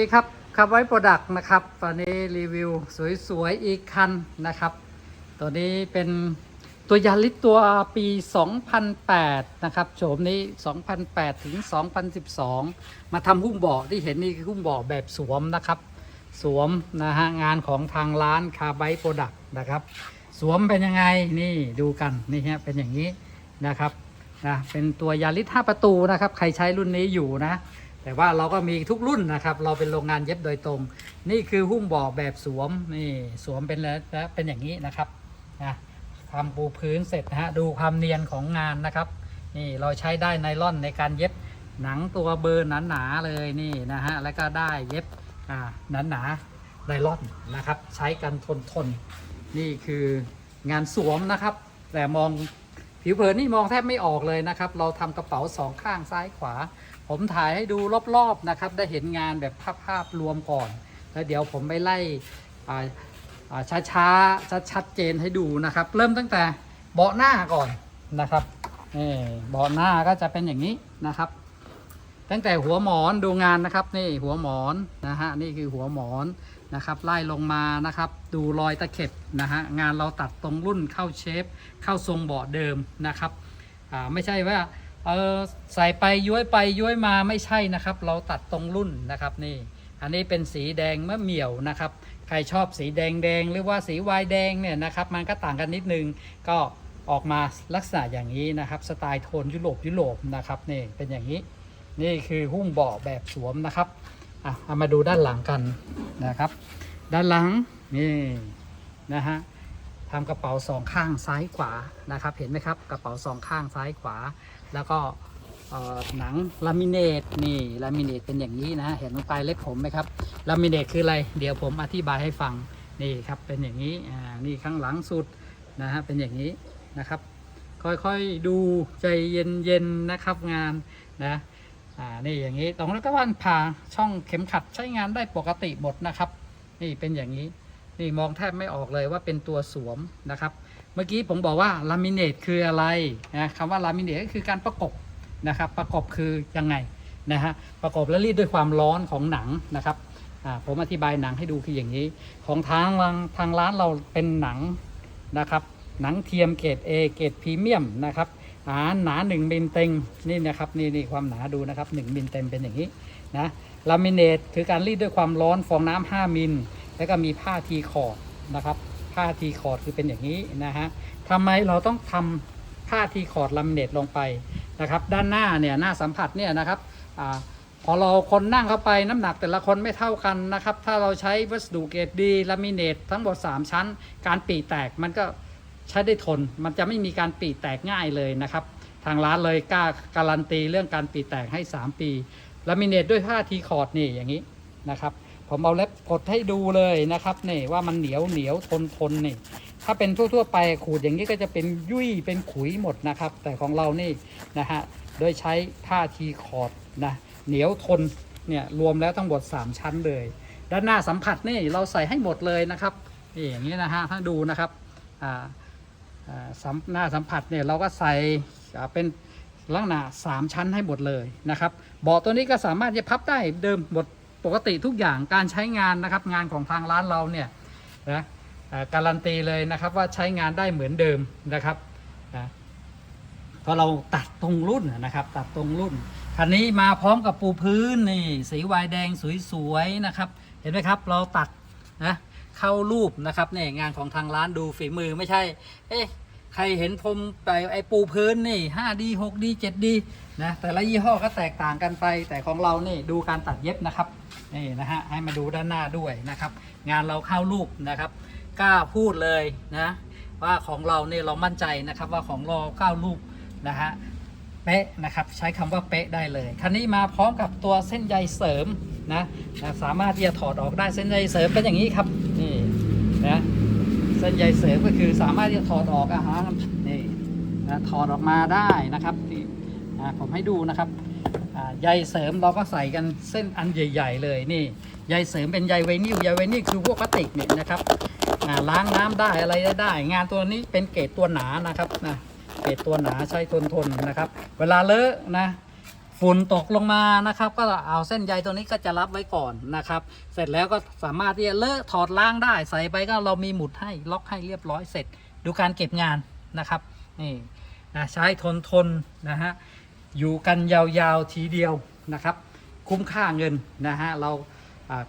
สวัสดีครับขับไว้โปรดักต์นะครับ ตอนนี้รีวิวสวยๆ อีกคันนะครับ ตัวนี้เป็นตัวยาริสตัวปี 2008 นะครับ โฉมนี้ 2008 ถึง 2012 มาทำหุ้มเบาะที่เห็นนี่คือหุ้มเบาะแบบสวมนะครับ สวมนะฮะงานของทางร้านคาไบโปรดักต์นะครับ สวมเป็นยังไงนี่ดูกันนี่ฮะเป็นอย่างนี้นะครับนะเป็นตัวยาริส5ประตูนะครับ ใครใช้รุ่นนี้อยู่นะ แต่ว่าเราก็มีทุกรุ่นนะครับ เราเป็นโรงงานเย็บโดยตรง นี่คือหุ้มเบาะแบบสวมนี่สวมเป็นแล้วเป็นอย่างนี้นะครับนะทำปูพื้นเสร็จนะฮะดูความเนียนของงานนะครับ นี่เราใช้ได้ไนล่อนในการเย็บหนังตัวเบอร์หนาๆเลยนี่นะฮะแล้วก็ได้เย็บอ่าหนาๆไนล่อนนะครับ ใช้กันทนทนนี่คืองานสวมนะครับ แต่มองผิวเผินนี่มองแทบไม่ออกเลยนะครับ เราทำกระเป๋าสองข้างซ้ายขวา ผมถ่ายให้ดูรอบๆนะครับ ได้เห็นงานแบบภาพๆรวมก่อน แล้วเดี๋ยวผมไปไล่อ่าอ่าช้าๆชัดๆเจนให้ดูนะครับ เริ่มตั้งแต่เบาะหน้าก่อนนะครับนี่เบาะหน้าก็จะเป็นอย่างนี้นะครับ ตั้งแต่หัวหมอนดูงานนะครับ นี่หัวหมอนนะฮะนี่คือหัวหมอนนะครับ ไล่ลงมานะครับ ดูรอยตะเข็บนะฮะงานเราตัดตรงรุ่นเข้าเชฟเข้าทรงเบาะเดิมนะครับอ่าไม่ใช่ว่า เออใส่ไปย้วยไปย้วยมาไม่ใช่นะครับ เราตัดตรงรุ่นนะครับนี่ อันนี้เป็นสีแดงมะเหมี่ยวนะครับ ใครชอบสีแดงแดงหรือว่าสีวายแดงเนี่ยนะครับ มันก็ต่างกันนิดนึงก็ออกมาลักษณะอย่างนี้นะครับสไตล์โทนยุโรปยุโรปนะครับนี่เป็นอย่างนี้ นี่คือหุ้มเบาะแบบสวมนะครับอะเอามาดูด้านหลังกันนะครับ ด้านหลังนี่นะฮะ ทำกระเป๋าสองข้างซ้ายขวานะครับ เห็นไหมครับกระเป๋าสองข้างซ้ายขวา แล้วก็หนังลามิเนตนี่ลามิเนตเป็นอย่างนี้นะ เห็นตรงปลายเล็บผมไหมครับลามิเนตคืออะไร เดี๋ยวผมอธิบายให้ฟังนี่ครับเป็นอย่างนี้นี่ข้างหลังสุดนะฮะเป็นอย่างนี้นะครับ ค่อยๆดูใจเย็นๆนะครับงานนะอ่านี่อย่างนี้ตรงแล้วก็วันผ่าช่องเข็มขัดใช้งานได้ปกติหมดนะครับ นี่เป็นอย่างนี้ นี่มองแทบไม่ออกเลยว่าเป็นตัวสวมนะครับ เมื่อกี้ผมบอกว่าลามิเนตคืออะไรนะคำว่าลามิเนตก็คือการประกบนะครับ ประกบคือยังไงนะฮะประกบและรีดด้วยความร้อนของหนังนะครับผมอธิบายหนังให้ดูคืออย่างนี้ ของทางทางร้านเราเป็นหนังนะครับหนังเทียมเกรด A เกรดพรีเมียมนะครับอ่าหนา1มิลเต็งนี่นะครับนี่นี่ความหนาดูนะครับ1มิลเต็มเป็นอย่างนี้นะลามิเนตคือการรีดด้วยความร้อนฟองน้ำ5มิล แล้วก็มีผ้าทีคอร์ดนะครับ ผ้าทีคอร์ดคือเป็นอย่างนี้นะฮะทำไมเราต้องทำผ้าทีคอร์ดลามิเนตลงไปนะครับ ด้านหน้าเนี่ยหน้าสัมผัสเนี่ยนะครับอพอเราคนนั่งเข้าไปน้ำหนักแต่ละคนไม่เท่ากันนะครับ ถ้าเราใช้วัสดุเกรดดีลามิเนตทั้งหมด 3 ชั้น การปีแตกมันก็ใช้ได้ทน มันจะไม่มีการปีแตกง่ายเลยนะครับ ทางร้านเลยกล้าการันตีเรื่องการปีแตกให้ 3 ปีลามิเนตด้วยผ้าทีคอร์ดนี่อย่างนี้นะครับ ผมเอาเล็บกดให้ดูเลยนะครับนี่ว่ามันเหนียวเหนียวทนทนนี่ ถ้าเป็นทั่วๆไปขูดอย่างนี้ก็จะเป็นยุ่ยเป็นขุยหมดนะครับ แต่ของเรานี่นะฮะโดยใช้ผ้าทีคอร์ดนะเหนียวทนเนี่ยรวมแล้วทั้งหมด 3 ชั้นเลย ด้านหน้าสัมผัสนี่เราใส่ให้หมดเลยนะครับนี่อย่างนี้นะฮะถ้าดูนะครับอ่าอ่าหน้าสัมผัสเนี่ยเราก็ใส่เป็นลักษณะ3ชั้นให้หมดเลยนะครับเบาะตัวนี้ก็สามารถจะพับได้เดิมหมด ปกติทุกอย่างการใช้งานนะครับงานของทางร้านเราเนี่ยนะการันตีเลยนะครับว่าใช้งานได้เหมือนเดิมนะครับนะเพราะเราตัดตรงรุ่นนะครับ ตัดตรงรุ่นคันนี้มาพร้อมกับปูพื้นนี่สีวายแดงสวยๆนะครับ เห็นไหมครับเราตัดนะเข้ารูปนะครับเนี่ยงานของทางร้านดูฝีมือไม่ใช่ เอ๊ะใครเห็นผมไปไอปูพื้นนี่ 5D 6D 7D นะแต่ละยี่ห้อก็แตกต่างกันไปแต่ของเรานี่ดูการตัดเย็บนะครับ นี่นะฮะให้มาดูด้านหน้าด้วยนะครับ งานเราเข้ารูปนะครับกล้าพูดเลยนะว่าของเราเนี่ยเรามั่นใจนะครับว่าของเราเข้ารูปนะฮะเป๊ะนะครับใช้คำว่าเป๊ะได้เลยคันนี้มาพร้อมกับตัวเส้นใยเสริมนะนะสามารถที่จะถอดออกได้เส้นใยเสริมเป็นอย่างนี้ครับนี่นะเส้นใยเสริมก็คือสามารถที่จะถอดออกอาหารนี่นะถอดออกมาได้นะครับนี่ผมให้ดูนะครับ ใยเสริมเราก็ใส่กันเส้นอันใหญ่ ๆ เลยนี่ใยเสริมเป็นใยไวนิลใยไวนิลคือพวกพลาสติกเนี่ยนะครับล้างน้ำได้อะไรได้ งานตัวนี้เป็นเกรดตัวหนานะครับนะเกรดตัวหนาใช้ทนทนนะครับ เวลาเลอะนะฝุ่นตกลงมานะครับ ก็เอาเส้นใยตัวนี้ก็จะรับไว้ก่อนนะครับ เสร็จแล้วก็สามารถที่จะเลอะถอดล้างได้ใส่ไปก็เรามีหมุดให้ล็อกให้เรียบร้อยเสร็จ ดูการเก็บงานนะครับนี่นะใช้ทนทนนะฮะ อยู่กันยาวๆทีเดียวนะครับ คุ้มค่าเงินนะฮะเรา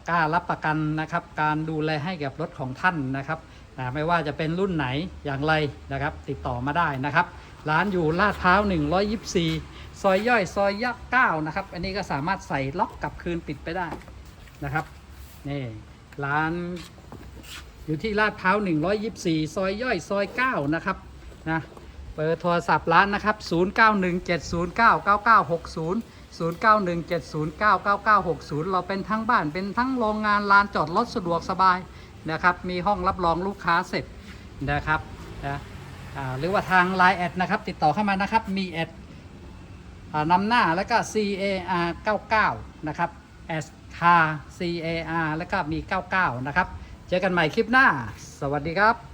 กล้ารับประกันนะครับการดูแลให้กับรถของท่านนะครับอ่ไม่ว่าจะเป็นรุ่นไหนอย่างไรนะครับติดต่อมาได้นะครับ ร้านอยู่ลาดพร้าว 124 ซอยย่อยซอยยักษ์9นะครับ อันนี้ก็สามารถใส่ล็อกกลับคืนปิดไปได้นะครับนี่ร้านอยู่ที่ลาดพร้าว 124 ซอยย่อยซอย9นะครับนะ เปิดโทรศัพท์ร้านนะครับ 0917099960 0917099960 เราเป็นทั้งบ้านเป็นทั้งโรงงานลานจอดรถสะดวกสบายนะครับ มีห้องรับรองลูกค้าเสร็จนะครับนะหรือว่าทาง Line แอดนะครับ ติดต่อเข้ามานะครับมีแอดนำหน้าแล้วก็ CAR 99นะครับ S car CAR แล้วก็มี 99 นะครับ เจอกันใหม่คลิปหน้า สวัสดีครับ